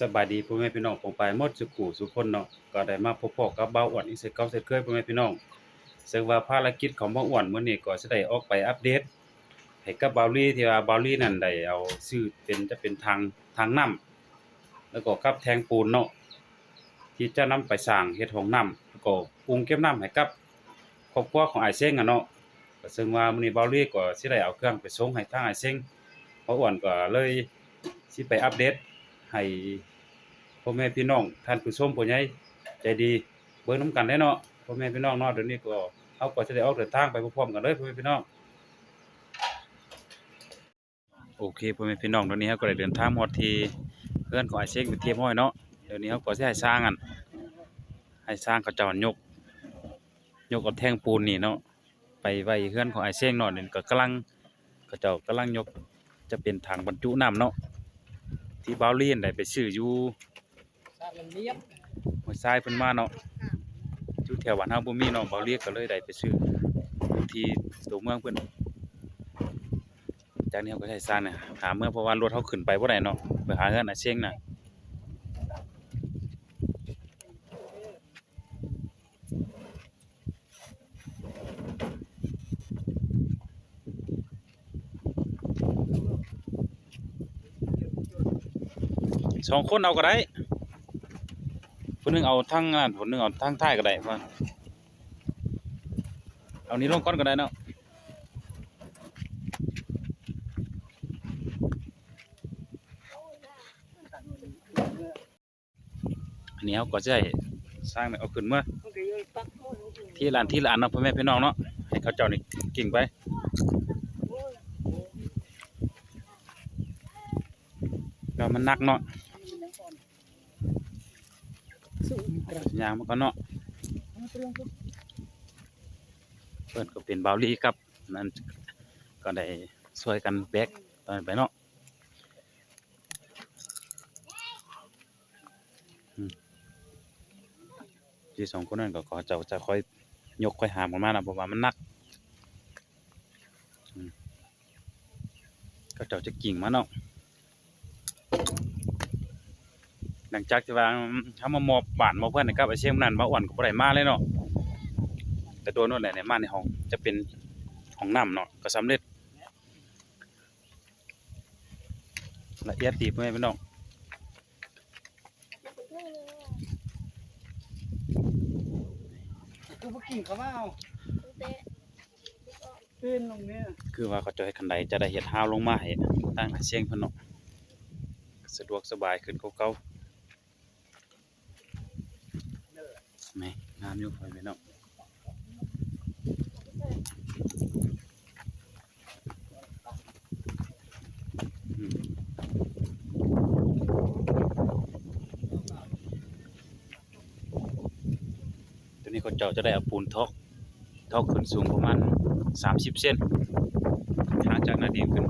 สบายดีพ่อแม่พี่น้องผมไปหมดสุกูสุคนเนาะก็ได้มาพบพอกับเบ้าอ้วนอีกเสร็จเก่าเสร็จเคยพ่อแม่พี่น้องซึ่งว่าภารกิจของเบ้าอ้วนมื้อนี้ก็สิได้ออกไปอัปเดตให้กับเบาลี่ที่ว่าเบาลี่นั่นได้เอาชื่อเป็นจะเป็นทางทางน้ำแล้วก็กับแทงปูนเนาะที่จะนำไปสร้างเฮ็ดห้องน้ำแล้วก็ปรุงเก็บน้ำให้กับครอบครัวของไอ้เซ้งอะเนาะก็ซึ่งว่ามื้อนี้เบาลี่ก็สิได้เอาเครื่องไปส่งให้ทางไอ้เซ้งเบ้าอ้วนก็เลยสิไปอัปเดต ให้พ่อแม่พี่น้องท่านผู้ชมผู้ใหญ่ใจดีเบิ่งนํกันได้เนาะพ่อแม่พี่น้องเนาะเดี๋ยวนี้ก็เฮาก็จะได้ออกเดินทางไปพร้อมๆกันเลยพ่อแม่พี่น้องโอเคพ่อแม่พี่น้องเดี๋ยวนี้เฮาก็ได้เดินทางมดทีเพื่อนของไอเช็คไปเทียมห้อยเนาะเดี๋ยวนี้เฮาก็สิให้สร้างอันให้สร้างเขาเจ้ายก ยกเอาแท่งปูนนี่เนาะไปไว้เพื่อนของไอเช็คเนาะนี่ก็กำลังเขาเจ้ากำลังยกจะเป็นถังบรรจุน้ำเนาะ ที่บาวลีนได้ไปซื้ออยู่สร้างเรียบห้วยทรายเพิ่นมาเนาะอยู่แถวบ้านเฮาบ่มีเนาะบาวลีก็เลยได้ไปซื้ออยู่ที่ตัวเมืองเพิ่นจากนี้เฮาก็ใช้ซ่านน่ะหาเมืองเพราะว่ารถเฮาขึ้นไปบ่ได้เนาะไปหาเงินอาเชียงน่ะ สองคนเอาก็ได้ผู้หนึงเอาทางนั้นผู้หนึงเอาทางท้ายก็ได้ว่าเอานี้ลงก่อนก็ได้เนาะอันนี้เขาก็จะให้สร้างเอาขึ้นเมื่อที่ลานที่ลานเนาะพ่อแม่พี่น้องเนาะให้เขาเจ้านี่กิ่งไปแล้วมันหนักเนาะ ยางมันก็เนาะเพิ่นก็เป็นบาวลีครับ นั่นก็ได้ช่วยกันแบกตอนไปเนาะที่สองคนนั้นก็ขอเจ้าจะค่อยยกค่อยหามกันมานะเพราะว่ามันหนักก็เจ้าจะกิ่งมาเนาะ หลังจากที่ว่าเฮามามอบบ้านมอบเพื่อนให้กับไอ้เชียงนั้นบ่อ้วนก็บ่ได้มาเลยเนาะแต่โดนโนั่นแหละในมาในห้องจะเป็นห้องน้ำเนาะก็สำเร็จละเอียดดีพ่อแม่พี่น้องกูบ่กินเขามาเอาเป็นลงเนี่ยคือว่าเขาจะให้คันใดจะได้เฮ็ดฮาวลงมาให้ตั้งไอ้เชียงเพิ่นเนาะสะดวกสบายขึ้นกว่าเก่าแหม่ งามอยู่พ่อแม่พี่น้องตัวนี้เขาเจ้าจะได้เอาปูนทอกทอกขึ้นสูงประมาณ30เซนทางจากนาดินขึ้น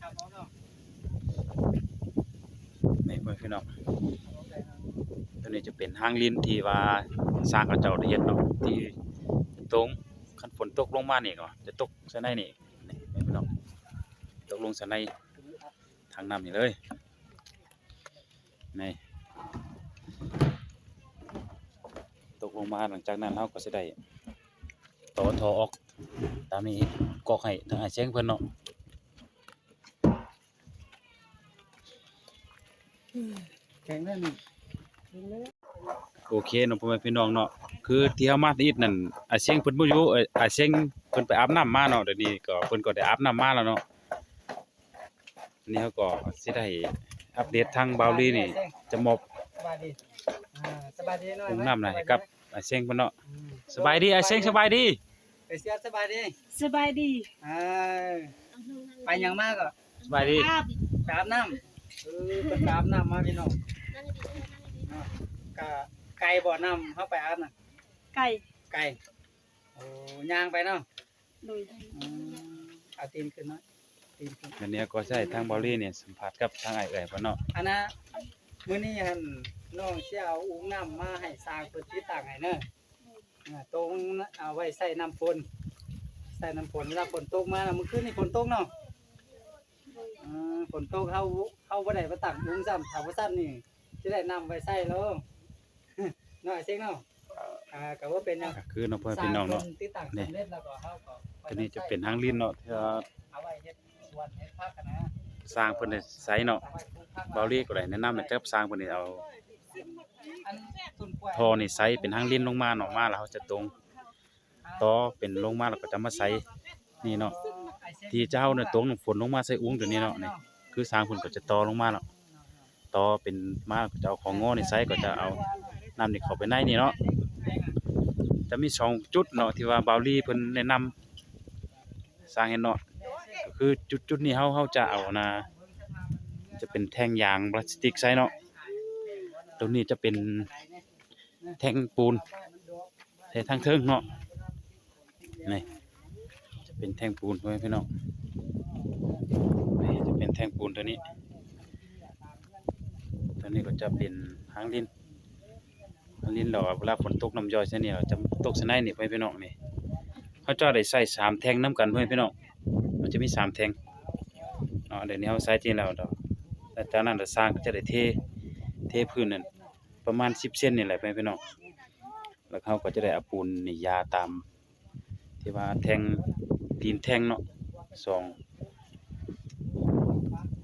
ครับเอาเนาะ นี่เพื่อนพี่น้องตัว นี้จะเป็นห้างลินที่ว่าสร้างเขาเจ้าได้เฮ็ดเนาะที่ตรงคันฝนตกลงมานี่ก็จะตกใส่ในนี่นี่พี่น้องตกลงใส่ในทางน้ำนี่เลยนี่ตกลงมาหลังจากนั้นเราก็จะได้ต่อทอออกตามนี้กอกให้ทางไอเชียงเพิ่นเนาะแข็งได้นี่ โอเคเนาะพ่อแม่พี่น้องเนาะคือที่เฮามาที่อิดนั่นอาเซียงเพิ่นบ่อยู่เอ้ยอาเซียงเพิ่นไปอาบน้ำมาเนาะเดี๋ยวนี้ก็เพิ่นก็ได้อาบน้ำมาแล้วเนาะอันนี้เขาก็สิได้อัปเดตทางบาวลีนี่ จะมอบสบายดีอ่าสบายดีหน่อยอุ้งไหมน้ำนะให้กับอาเซียงเพิ่นเนาะอืมสบายดีอาเซียงสบายดี ไปเสียสบายดีสบายดีอ่าไปหยังมากก็สบายดีอาบไปอาบน้ำเออไปอาบน้ำมาพี่น้องเนาะกะ ไก่บ่อน้ำเข้าไปอาบน่ะไก่ไก่โอ้ย่างไปเนาะโดยอืมเอาตีนขึ้นเนาะตีนขึ้นอันนี้ก็ใช้ทางบาวลีเนี่ยสัมภาษณ์กับทางไอ้เอ้ยเพิ่นเนาะอันนะมื้อนี้หั่นน้องสิเอาอุ้งน้ำมาให้สร้างเปิดที่ต่างให้เด้ออ่าตรงเอาไว้ใส่น้ำฝนใส่น้ำฝนเวลาฝนตกมาน่ะมื้อคืนนี่ฝนตกเนาะอ่าฝนตกเฮาเฮาบ่ได้มาตักอุ้งซ้ำถ้าบ่ซ้ำนี่สิได้น้ำไว้ใส่แล้ว เนาะไอ้เซ็งเนาะอ่าก็ว่าเป็นหยังก็คือเนาะพ่อแม่พี่น้องเนาะ สร้ที่ต่างสำเร็จแล้วก็เฮาก็ไว้ตัวนี้จะเป็นทางลิ้นเนาะที่ว่าเอาไว้เฮ็ดสวนเฮ็ดผักกันนะสร้างเพิ่นได้ใช้เนาะ เอาไว้ปลูกผักบาวลีก็ได้แนะนำให้กับสร้างเพิ่นนี่เอาอันต้นกล้วยท่อนี่ใส่เป็นทางลิ้นลงมาเนาะมาแล้วเขาจะตรงต่อเป็นลงมาแล้วก็จะมาใส่นี่เนาะที่เจ้าเนี่ยตรงฝนลงมาใส่อุ้งตัวนี้เนาะนี่คือสร้างเพิ่นก็จะต่อลงมาเนาะต่อเป็นมาก็จะเอาของงอนี่ใส่ก็จะเอา น้ำนี่เข้าไปในนี่เนาะจะมีสองจุดเนาะที่ว่าบาวลีเพิ่นแนะนำสร้างเห็นเนาะก็คือจุดจุดนี้เฮาเฮาจะเอานะ จะเป็นแท่งยางพลาสติกใส่เนาะตรงนี้จะเป็นแท่งปูนใส่ทางเทิงเนาะนี่จะเป็นแท่งปูนเพื่อนพี่น้องนี่จะเป็นแท่งปูนตัวนี้ตัวนี้ก็จะเป็นหางลิ้น หางลิ้นเราเวลาฝนตกน้ำย่อยเช่นนี้เราจะตกสนายนี่เพื่อนพี่น้องนี่เขาจะได้ใส่สามแทงน้ำกันเพื่อนพี่น้องมันจะมีสามแทงเนาะเดี๋ยวนี้เขาใส่จริงแล้วเดี๋ยวแล้วจากนั้นเราสร้างก็จะได้เทเทพื้นนั่นประมาณสิบเซนนี่แหละเพื่อนพี่น้องแล้วเขาก็จะได้อาปูนนี่ยาตาม ที่ว่าแทงตีนแทงเนาะสอง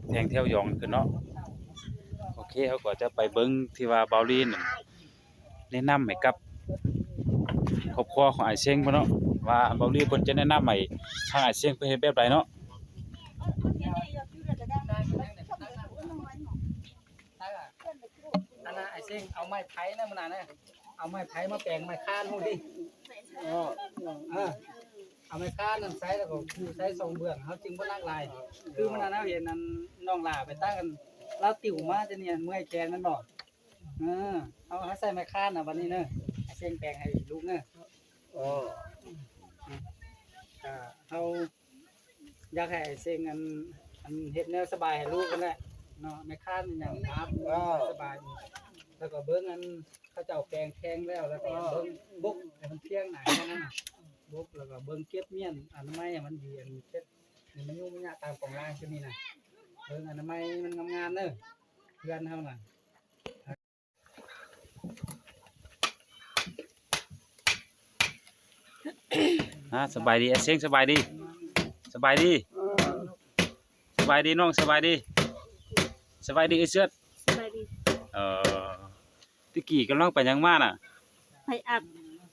แทงแถวยองขึ้นเนาะโอเคเขาก็จะไปเบิ้งที่ว่าเบาลีนน แนะนำให้กับครอบครัวของไอ้ายเซงพ่นเนาะว่าเบาลีเพิ่นจะแนะนำให้ทางไอ้ายเซงเพิ่นเฮ็ดแบบใดเนาะอันนั้นไอ้เซ็งเอาไม้ไผ่นะมันน่ะนะเอาไม้ไผ่มาแปลงไม้ค้านหูดิเออเออเอาไม้ค้านนั่นใช้แล้วก็คือใช้สองเบื้องเขาจึงบ่นักลาย คือมันน่ะนะเห็นนั่นน้องหลาไปตั้งกันเราติ๋วมาจะเนี่ยเมื่อยแกนมันบอก เออเอาให้ใส่ไม้ค้านน่ะวันนี้เนอะไอ้เซ็งแปลงให้ลูกเนอะโอ้อ่าเอาอยากให้ไอ้เซ็งอันอันเฮ็ดแนวสบายให้ลูกกันแหละเนาะในข้านมันอย่างครับก็สบายดีแล้วก็เบิ้งอันเขาเจ้าแกงแข้งแล้วแล้วก็เบิ้งบุกให้มันเที่ยงหนาแค่นั้นน่ะบุกแล้วก็เบิ้งเก็บเมียนอนามัยให้มันดีอันเก็บนี่มันยุ่งมันยากตามของร่างที่นี่น่ะเบิ้งอนามัยมันงามๆเด้อเพื่อนเฮาน่ะ อ่าสบายดีไอ้ายเซงสบายดี สบายดี สบายดีน้องสบายดี สบายดีไอ้เสือดสบายดีเอ่อตะกี้กำลังไปหยังมาน่ะ ไปอาบ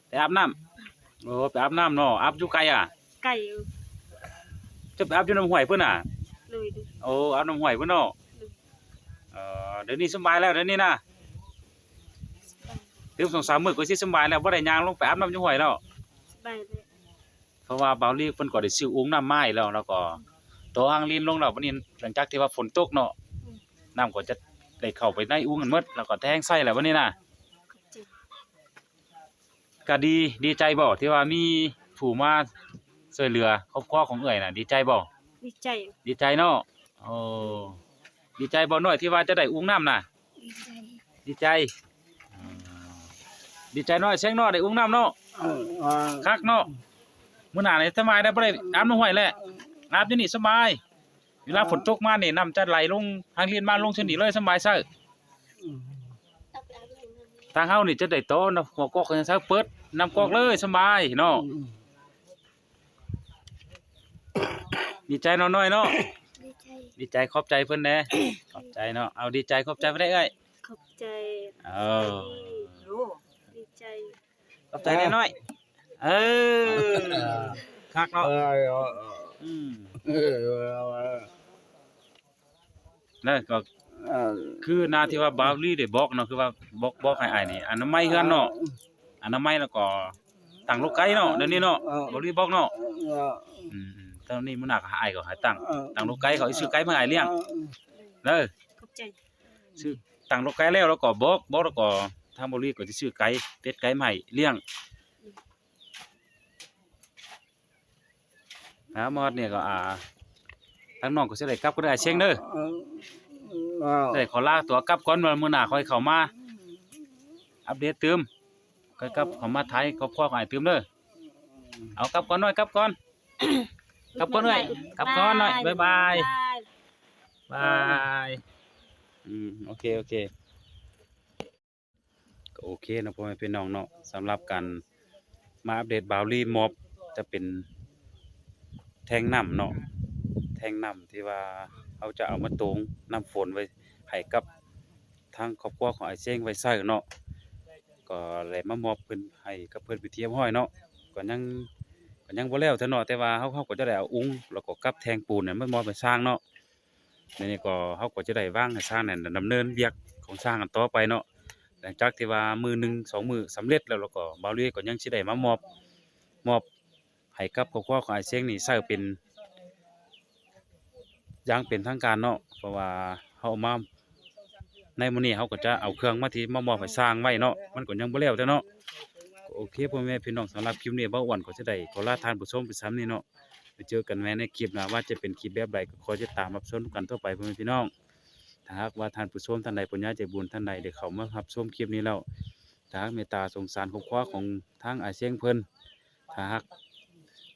ไปอาบน้ำโอ้ไปอาบน้ำเนาะอาบอยู่ไกลอะไก่จะไปอาบอยู่น้ำห้วยเพิ่นน่ะเลยดูโอ้อาบน้ำห้วยเพิ่นเนาะเอ่อเดี๋ยวนี้สำบายแล้วเดี๋ยวนี้นะเดี๋ยวสองสามมื้อก็สิสำบายแล้วบ่ได้ย่างลงไปอาบน้ำอยู่ห้วยแล้ว สบายเลยเพราะว่าบาวลีเพิ่นก็ได้ซื้ออุ้งน้ำไม้แล้วแล้วก็ตัวหางลีนลงแล้ววันนี้หลังจากที่ว่าฝนตกเนาะน้ำก็จะได้เข้าไปในอุ้งกันหมดแล้วก็แทงไส้แล้ววันนี้นะขอบใจก็ดีดีใจบ่ที่ว่ามีผู้มาช่วยเหลือครอบครัวของเอ่ยน่ะ ดีใจบ่ดีใจดีใจเนาะโอ้ดีใจบ่น้อยที่ว่าจะได้อุ้งน้ำน่ะ ดีใจดีใจอืมดีใจน้อยแซงน้อยได้อุ้งน้ำเนาะ คักเนาะมื้อหน้านี่สบายได้บ่ได้อาบน้ำห้วยแหละอาบอยู่นี่สบาย เวลาฝนตกมานี่น้ำจะไหลลงทางเลียนมาลงเส้นนี้เลยสบายซะทางเฮานี่จะได้โตนะหัวกอกจังซั่นเปิดน้ำกอกเลยสบายเนาะดีใจเนาะน้อยเนาะดีใจดีใจขอบใจเพิ่นแหน่ขอบใจเนาะเอาดีใจขอบใจเพิ่นได้เอ้ยขอบใจเออรู้ ขอบใจน้อยๆเออคักเนาะอืมนั่นก็คือหนาที่ว่าบาวลี่ได้บอกเนาะคือว่าบอกบอกให้อ้ายนี่อนามัยเฮือนเนาะอนามัยแล้วก็ตั้งลูกไก่เนาะเดี๋ยวนี้เนาะบาวลี่บอกเนาะอืมๆตอนนี้มื้อหน้าก็ให้อ้ายก็ให้ตั้งตั้งลูกไก่เขาสิซื้อไก่มาให้อ้ายเลี้ยงเด้อขอบใจซื้อตั้งลูกไก่แล้วแล้วก็บอกบอกแล้วก็ ทางบาวลี่ก็สิซื้อไก่เป็ดไก่มาให้เลี้ยงหาหมอดเนี่ยก็อ่าทางน้องก็สิได้กลับก็ได้เชียงเด้อได้ขอลาตัวกลับก่อนว่ามื้อหน้าค่อยเข้ามา อัปเดตเติมค่อยกลับเข้ามาถ่ายครอบครัวของอ้ายเติมเด้อเอากลับก่อนหน่อยกลับก่อนกลับก่อนหน่อยกลับก่อนหน่อยบ๊ายบายบายอืมโอเคโอเคก็ โอเคนะพ่อแม่พี่น้องเนาะสำหรับการมาอัปเดตบาวลี่ม็อบจะเป็นแทงน้ำเนาะแทงน้ำที่ว่าเขาจะเอามาตรงน้ำฝนไว้ให้กับทางครอบครัวของไอ้เซ้งไว้ใช้เนาะก็เลยมามอบเพิ่นให้กับเพิ่นไปเทียมห้อยเนาะก็ยังก็ยังบ่แล้วเท่าเนาะแต่ว่าเฮาเฮาก็จะได้เอาอุ้งแล้วก็กับแทงปูนเนี่ยมามอบให้สร้างเนาะนี้ก็เฮาก็จะได้วางให้สร้างนั่นดำเนินเวียกของสร้างกันต่อไปเนาะ หลังจากที่ว่ามือหนึ่งสองมือสำเร็จแล้วแล้วก็บาเลียก็ยังสิได้มามอบมอบให้กับครอบครัวของไอเซ้งนี่ใช้เป็นอย่างเป็นทางการเนาะเพราะว่าเฮามาในมื้อนี้เฮาก็จะเอาเครื่องมาที่มามอบให้สร้างไว้เนาะมันก็ยังบ่แล้วแต่เนาะโอเคพ่อแม่พี่น้องสำหรับคลิปนี้บ่าวอ้วนก็จะได้ขอลาทานผู้ชมไปซ้ำนี้เนาะไปเจอกันแม้ในคลิปหน้าว่าจะเป็นคลิปแบบใดก็ขอติดตามรับชมกันต่อไปพ่อแม่พี่น้อง ถ้าหากว่าท่านผู้ชมท่านใดปัญญาใจบุญท่านใดได้เขามารับชมคลิปนี้แล้วถ้าหากเมตตาสงสารครอบครัวของทางอาเซียงเพิ่นถ้าหาก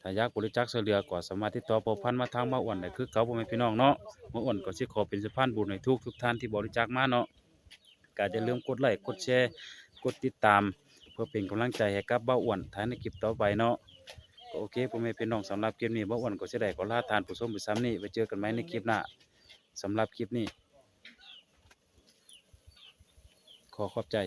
ถ้าอยากบริจาคช่วยเหลือก็สามารถติดต่อปอพันมาทางมาอ้วนได้คือเก่าพ่อแม่พี่น้องเนาะมาอ้วนก็สิขอเป็นสะพานบุญให้ทุกทุกท่านที่บริจาคมาเนาะก็อย่าลืมกดไลค์กดแชร์กดติดตาม เพื่อเป็นกำลังใจให้กับเบ้าอ้วนท้ายในคลิปต่อไปเนาะก็โอเคพ่อแม่พี่น้องสำหรับคลิปนี้บ้าอ้วนก็สิได้ขอลาทานผู้ชมไปซ้ำนี้ไว้เจอกันใหมในคลิปหน้าสำหรับคลิปนี้ ขอขอบใจ